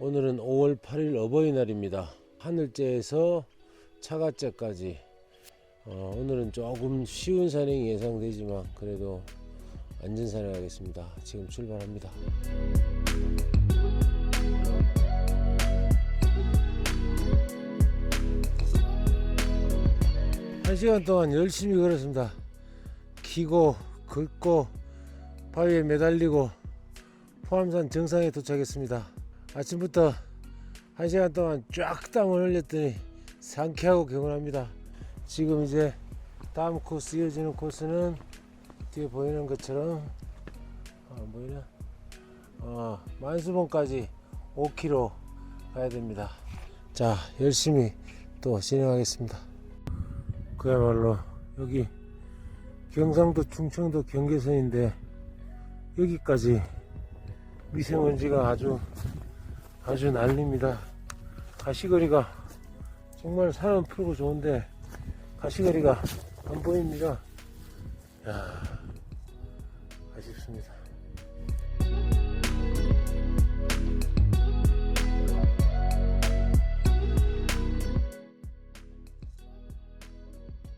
오늘은 5월 8일 어버이날입니다. 하늘째에서 차가째까지 어, 오늘은 조금 쉬운 산행이 예상되지만 그래도 안전 산행하겠습니다. 지금 출발합니다. 한 시간 동안 열심히 걸었습니다. 기고 긁고 바위에 매달리고 포함산 정상에 도착했습니다. 아침부터 한 시간 동안 쫙 땀을 흘렸더니 상쾌하고 개운합니다. 지금 이제 다음 코스 이어지는 코스는 뒤에 보이는 것처럼 어, 뭐이냐 어, 만수봉까지 5km 가야 됩니다. 자 열심히 또 진행하겠습니다. 그야말로 여기 경상도 충청도 경계선인데 여기까지 미세먼지가 아주 아주 난립니다. 가시거리가 정말 사람 풀고 좋은데 가시거리가 안 보입니다. 야 아쉽습니다.